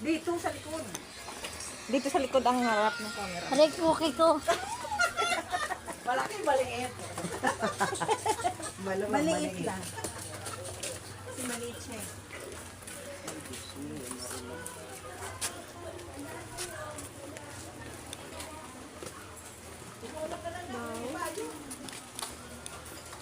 Dito sa likod. Dito sa likod ang harap ng camera. Aray, cookie ko. Malaki maliit. Malamang Maliit lang. Kasi maliit siya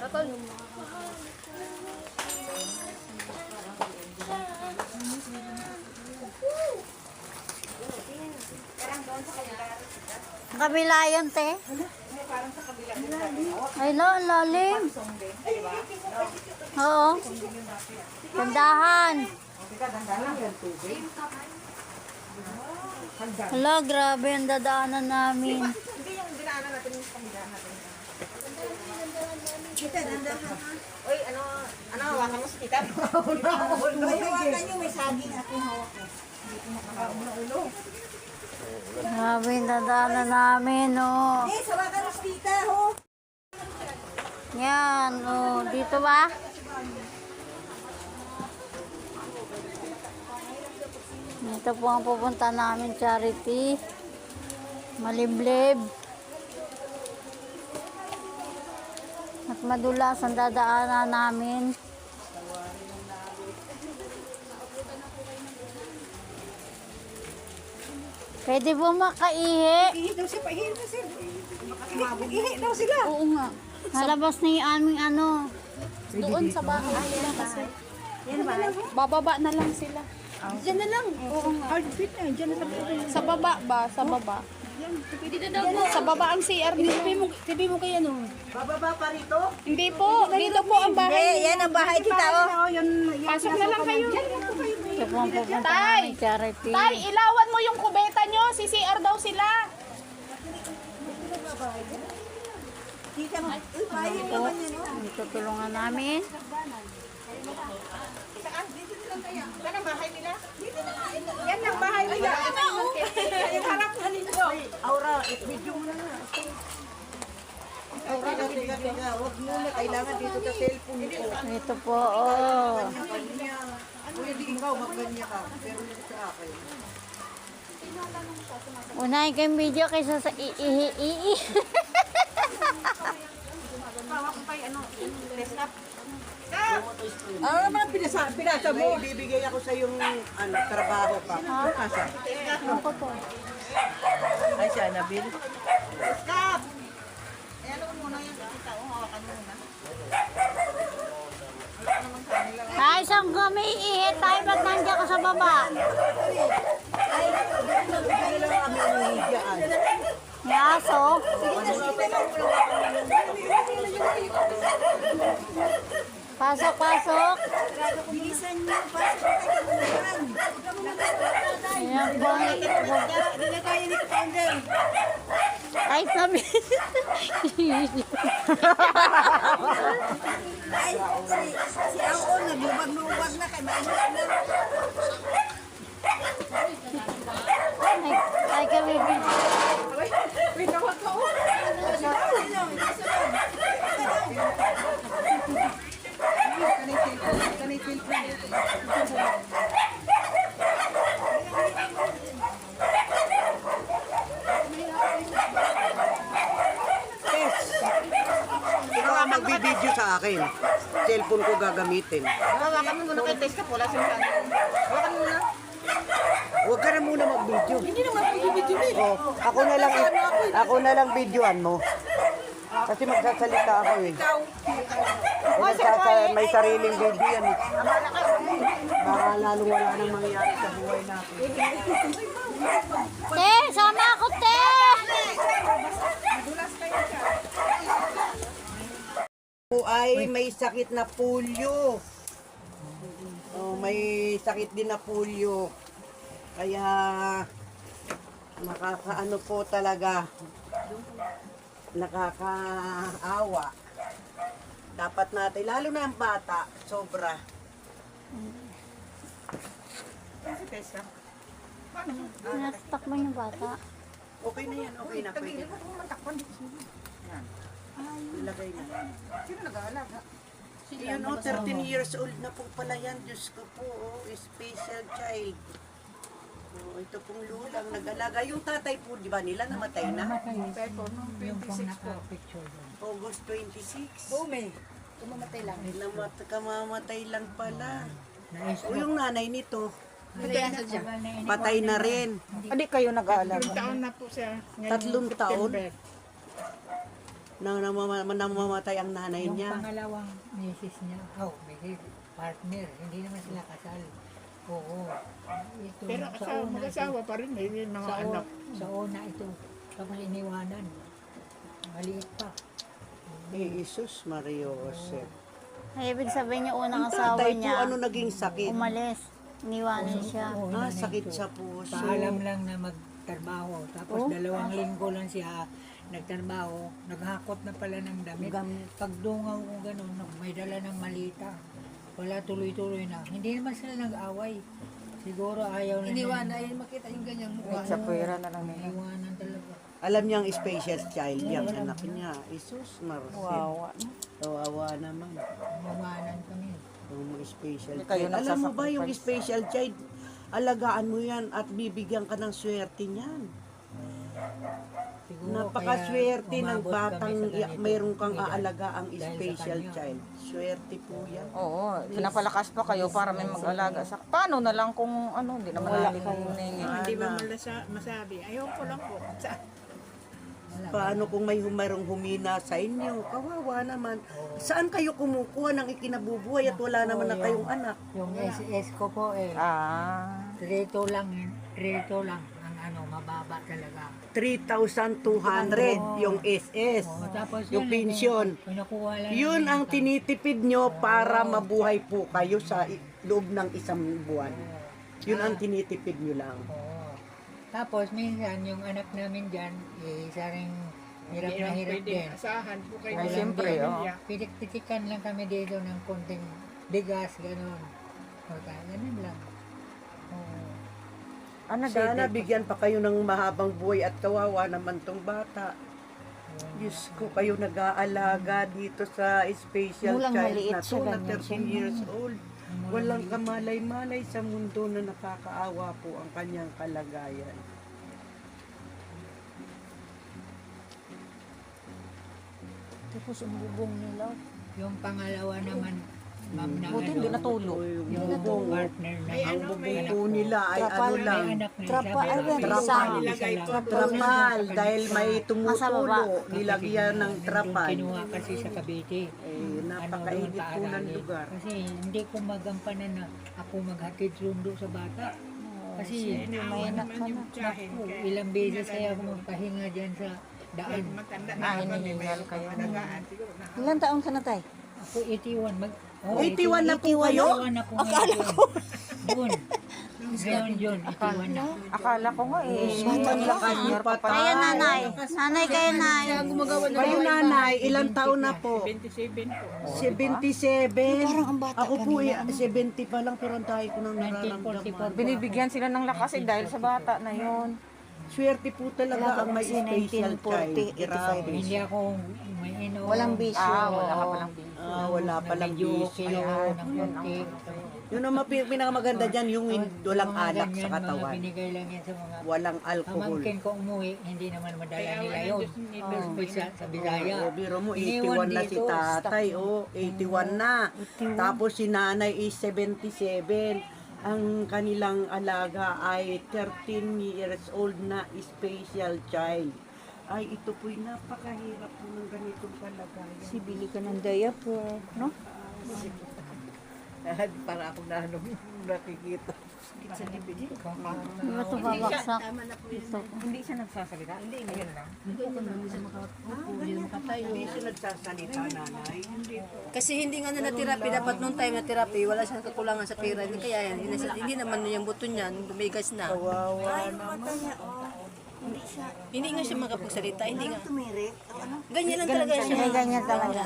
eh. Kabila yun, te. Ay, lo, ang lalim. Oo. Tandahan. Hala, grabe ang dadaanan namin. Hindi yung dinaanan natin yung kabila natin. Kita, dandahan. Uy, ano, ano, hawakan mo si Tita. May hawakan nyo, may saging yung hawak ko. Ulo. Grabe ang dadaanan namin, oh. Eh, hawakan mo si Tita, ho. Yan, oh. Dito ba? Ito po ang pupunta namin charity. Maliblib. Madulas ang dadaanan namin. Pwede po makaihi. Ihi daw siya, paihi na sila. Ihi daw sila. Oo nga. Nalabas na yung aming ano. Doon sa bahay nila kasi. Bababa na lang sila. Diyan na lang. Oo nga. Hard fit na, diyan na lang. Sa baba ba? Sa baba. Sa baba ang CR nila. Sabi mo kay ano? Bababa pa rito? Hindi po. Dito po ang bahay. yan ang bahay kita, oh. Pasok na lang kayo. Ito po ang pupunta Tay! namin charity. Tay, ilawan mo yung kubeta nyo. Si CR daw sila. Kita mo. Uy, bahay Ito, Yan ang bahay nila? Yan ang bahay nila. Yung harap na ninyo. Aura, video mo na nga. Aura, tiga, tiga. Huwag muna. Kailangan dito sa cellphone ko. Ito po, oh. Di ikaw, magkanya ka. Pero yung sa akin. Unahin ko yung video kaysa sa iihi-ihi. Hawak ko kay ano, desktop. Ano naman ang pinasa, pinasa mo? May ibibigay ako sa yung ano, trabaho pa. Asa? Ako po. Ay, siya, Nabil. Stop! Eh, ano muna yan? Kita, oh, hawakan mo muna. Ay, saan kami iihi tayo ba't nandiyan ka sa baba? Ay, hindi lang kami nanghihiyaan. May aso. Pasok, pasok. Bilisan niyo, pasok. Ayan. Hindi na kaya ni Founder. Ay, sabi. Ay, si, si Aon, naglubag-lubag na kay Mainit na. Ay, ay kami video. Ikaw ang magbibideo sa akin. Cellphone ko gagamitin. Hawakan mo muna kay wala siyang sana. Hawakan muna. Huwag ka na muna mag-video. Hindi naman ako video eh. Oh, ako na lang ako na lang videoan mo. Kasi magsasalita ako eh. Magsasa, may sariling video yan eh. Baka lalo wala nang mangyayari sa buhay natin. Te, sama ako, te. Po ay may sakit na polio. Oh, may sakit din na polio. Kaya nakakaano po talaga. Nakakaawa. Dapat natin, lalo na ang bata, sobra. Si Tessa. Natatakbo yung bata. Okay na yan, okay na, pwede. Hindi mo matakpan dito. Yan. Ilagay na. Sino nag-aalaga? Yun o, 13 years old na po pala yan. Diyos ko po, oh, special child. Oh, ito pong lulang nag-alaga. Yung tatay po, di ba nila namatay na? August 26. Oo, may. Kumamatay lang. Namat kamamatay lang pala. O yung nanay nito, patay na rin. Hindi kayo nag-aalaga. taon na po siya. Ngayon, Tatlong taon September. na namama- namamatay ang nanay Yung niya. pangalawang misis niya, oh, may partner, hindi naman sila kasal. Oo. Ito, Pero sa asawa, una, mag-asawa pa rin. May may mga sa, anak. una, sa una ito, tapos iniwanan. Maliit pa. Eh, Jesus Mario Jose. Ay, ibig sabihin Ang unang asawa tatay po, niya, ano naging sakit? umalis. Iniwanan siya. Oo, Ah, nanay sakit ko. sa puso. Paalam lang na magtrabaho. Tapos dalawang linggo lang siya nagtrabaho. Naghakot na pala ng damit. Pag dungaw ko ganun, may dala ng malita. Wala tuloy-tuloy na. Hindi naman sila nag-away. Siguro ayaw na Iniwan na yun, makita yung ganyang mukha. Sa pera na lang nila. Iwanan talaga. Alam niyang special child yung anak niya. Jesus Marcel. Wawa. Kawawa naman. Iwanan kami. Yung mga special child. Alam mo ba yung special child, alagaan mo yan at bibigyan ka ng swerte niyan. Siguro Napakaswerte kaya ng umabot batang kami sa mayroon kang aalaga ang dahil sa special kanya. child. Swerte po yan. Oo, pinapalakas pa kayo para may mag-alaga sa... Paano na lang kung ano, hindi naman namin humingi. Hindi ba malasa, masabi? Ayaw ko lang po. Sa, Paano kung may humarong humina sa inyo? Kawawa naman. Saan kayo kumukuha ng ikinabubuhay at wala naman na kayong anak? Yung SS ko po eh, Ah, trito lang, yun. trito lang ang ano, mababa talaga. 3,200 yung SS. O, tapos Yung yun, pensyon. eh, lang Yun namin ang tinitipid nyo para mabuhay po kayo sa i- loob ng isang buwan. Yun ang tinitipid nyo lang. Oo. Tapos minsan yung anak namin dyan, eh, isa rin hirap na hirap din. asahan po kayo. Ay, ng siyempre, pamilya. oh. Pitik-pitikan lang kami dito ng konting bigas, gano'n. O, kaya ganun lang. Oo. Ano Sana dito? bigyan pa kayo ng mahabang buhay at kawawa naman tong bata. Diyos ko, kayo nag-aalaga dito sa special Mulang child na to na ganyan 13 years old. Walang kamalay-malay sa mundo na nakakaawa po ang kanyang kalagayan. Tapos ang bubong nila. Yung pangalawa naman, ma'am na Buti hindi natulog. yung partner na May ano, may Po nila ay ano may lang, anak na Trapa, isa, ay, trapal. Nilagay ko. trapal dahil may tumutulo, nilagyan ng Nandun trapal. Kinuha kasi sa Cavite. Eh, Ano napakainit doon, po ng lugar. Kasi hindi ko magampanan na ako maghatid sundo sa bata. Kasi Naawa naman yung tiyahin. naku, Kaya ilang beses kaya ako magpahinga dyan sa daan. matanda na kami. hinihingal kayo. Alagaan siguro na. Ilan taon ka na tay? Ako 81. Mag, oh, 81 na po kayo? 81 ako Akala ko. Doon. Doon yun, 81 na. Akala ko nga eh. Ang lakas niyo pa Kaya nanay. Nanay kayo, nay. Kayo nanay, ilang taon na po? 27 po. 77. Ako po, eh, 70 pa lang pero ang tayo ko nang 1944. nararamdaman. Binibigyan sila ng lakas eh dahil sa bata na yon. Swerte po talaga ang may special child. Grabe. Hindi ako may ino. Walang bisyo. Ah, wala ka palang binibigyan. Ah, wala palang bisyo. kayo ng konti. Yun ang mapi- pinakamaganda dyan, yung hin- walang alak sa Mga katawan. binigay lang yan sa mga Walang alcohol. Pamangkin ko umuwi, hindi naman madala nila yun. Oh. Sa, sa Bisaya. O, biro mo, Iniwan 81 na si dito, tatay. Oh, 81 na. Tapos si nanay is 77. Ang kanilang alaga ay 13 years old na special child. Ay, ito po'y napakahirap po ng ganitong kalagayan. Sibili ka ng diaper, no? Para ako na ano, nakikita. Di ba ito babaksak? Ito. Hindi siya nagsasalita. Hindi, ngayon lang. Hindi siya nagsasalita, nanay. Kasi hindi nga na natirapi, dapat nung time na therapy, wala siyang kakulangan sa pera. Hindi kaya yan, hindi, hindi naman yung buto niyan, dumigas na. Kawawa naman. Hindi nga siya makapagsalita, hindi nga. Ganyan lang talaga siya. Ganyan talaga.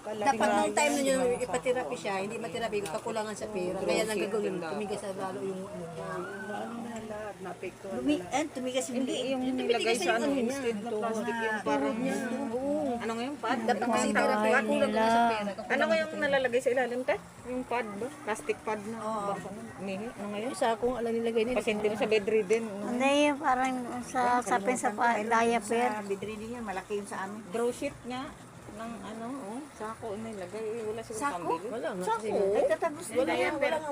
Dapat nung time na yun, ipatirapi siya, hindi matirapi, kakulangan sa pera. Kaya lang gagawin, tumigas na lalo yung ano niya. Ano na lahat, napektuhan na Tumi eh, tumigas yung Hindi, yung nilagay sa ano, instead na plastic yung parang... Ano nga yung pad? Dapat kasi therapy, kakulang na sa pera. Ano nga yung nalalagay sa ilalim, te? yung pad ba? Plastic pad na. Oo. Ano ngayon? Isa akong alam nilagay nila. Pasyente mo sa bedridden. Hindi, yung parang sa sapin sa pa, diaper. Sa bidrini yan, malaki yun sa amin. Draw sheet nga. Ng ano, oh, sako nilagay. Eh, Wala siguro pambili. Wala nga. Sako? Ay, tatagos din na yan. Wala nga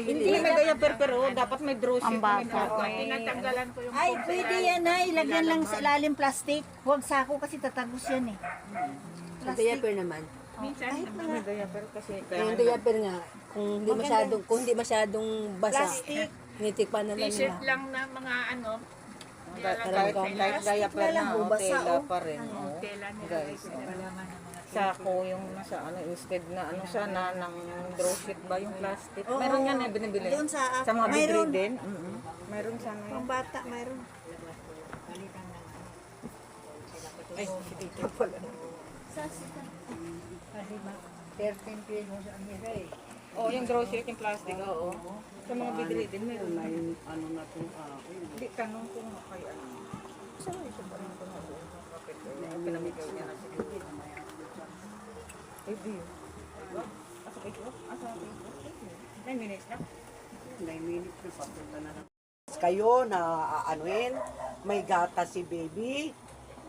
Hindi may diaper pero dapat may draw sheet. Ang bata. May, Tinatanggalan ko yung Ay, pwede yan na. Ilagyan lang sa ilalim plastic. Huwag sako kasi tatagos yan eh. diaper naman. minsan may diaper kasi. Yung diaper nga, kung hindi masyadong, kung hindi masyadong basa, Plastic. tinitikpan na lang t-shirt nila. lang na mga ano, Kahit, kahit diaper na, oh, tela pa rin. Oh. tela nila. Guys, oh. Sako yung nasa ano, instead na ano siya na ng draw sheet ba yung plastic. Meron yan eh, binibili. Doon sa- sa mga mayroon. bedridden. Mm Meron sana. Pang bata, mayroon. Ay, si Tito pala. Kasi ma, 13 pesos ang isa eh. Oh, yung draw sheet, yung plastic, oo. Sa mga bedridden, meron na yun. Ano na itong Hindi, tanong ko nga kay ano. Mo isa pa rin ko na doon? Bakit? Eh, pinamigay niya na sige. Eh, di. Asa Facebook? Asa Facebook? 9 minutes na. 9 minutes na papunta na lang. Kayo na aanuin, may gata si baby,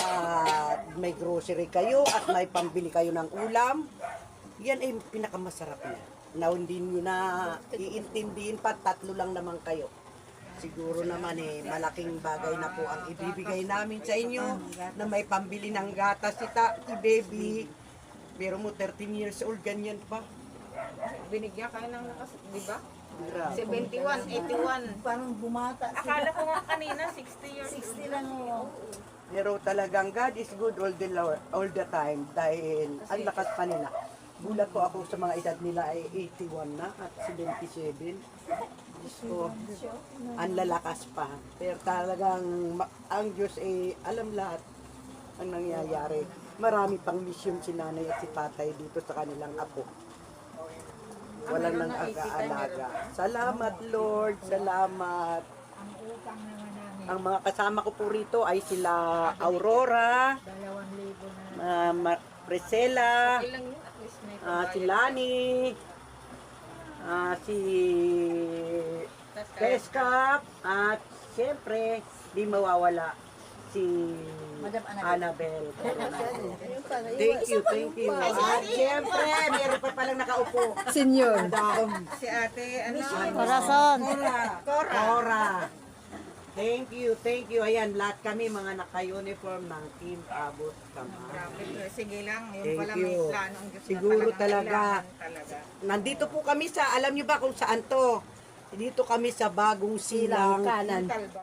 at may grocery kayo, at may pambili kayo ng ulam. Yan ay pinakamasarap na. Na hindi nyo na iintindihin pa, tatlo lang naman kayo. Siguro naman eh, malaking bagay na po ang ibibigay namin sa inyo na may pambili ng gatas si, ta, si baby. Pero mo 13 years old, ganyan pa. Binigyan kayo ng lakas, di ba? Grabe. 71, 81. Parang bumata. Akala ko nga kanina, 60 years 60 lang oh. Pero talagang God is good all the, all the time dahil ang lakas pa nila. Gulat ko ako sa mga edad nila ay 81 na at 77. Diyos ko, ang lalakas pa. Pero talagang ang Diyos ay alam lahat ang nangyayari. Marami pang mission si nanay at si tatay dito sa kanilang apo. Walang nang aga-alaga. Salamat Lord, salamat. Ang utang naman Ang mga kasama ko po rito ay sila Aurora, 2,000 na uh, Ma- Priscilla, ah, si Lani, ah, si Peskap, at siyempre, di mawawala si Annabel. Thank you, thank you. At siyempre, meron pa palang nakaupo. Madam Si ate, ano? Corazon. Cora. Cora. Thank you, thank you. Ayan, lahat kami mga naka-uniform ng Team Abot Kamay. Sige lang. Yung Thank pala may you. plano ang Diyos na Siguro talagang talaga. kailangan talaga. Nandito po kami sa, alam niyo ba kung saan to? Dito kami sa bagong silang Kanan. Talba.